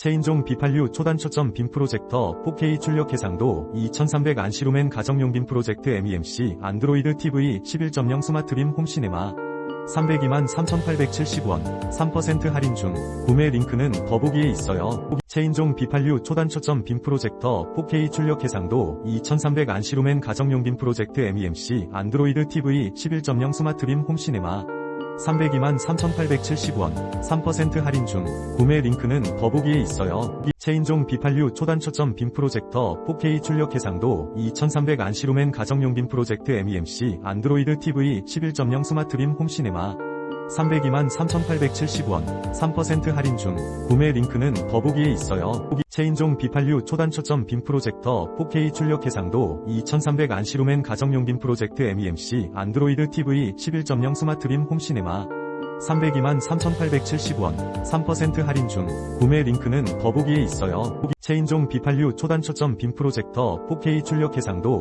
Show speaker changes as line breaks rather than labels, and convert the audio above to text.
체인종 비판류 초단 초점 빔 프로젝터 4K 출력 해상도 2300 안시루멘 가정용 빔 프로젝트 MEMC 안드로이드 TV 11.0 스마트 빔 홈시네마. 302만 3,870원. 3% 할인 중 구매 링크는 더보기에 있어요. 체인종 비판류 초단 초점 빔 프로젝터 4K 출력 해상도 2300 안시루멘 가정용 빔 프로젝트 MEMC 안드로이드 TV 11.0 스마트 빔 홈시네마 302만 3,870원 3% 할인 중 구매 링크는 더보기에 있어요. 체인종 비판류 초단 초점 빔 프로젝터 4K 출력 해상도 2300 안시루멘 가정용 빔 프로젝트 MEMC 안드로이드 TV 11.0 스마트 빔 홈시네마 302만 3,870원 3% 할인 중 구매 링크는 더보기에 있어요. 체인종 비판류 초단 초점 빔 프로젝터 4K 출력 해상도 2300 안시루멘 가정용 빔 프로젝트 MEMC 안드로이드 TV 11.0 스마트 빔 홈시네마 302만 3,870원 3% 할인 중 구매 링크는 더보기에 있어요. 체인종 비판류 초단 초점 빔 프로젝터 4K 출력 해상도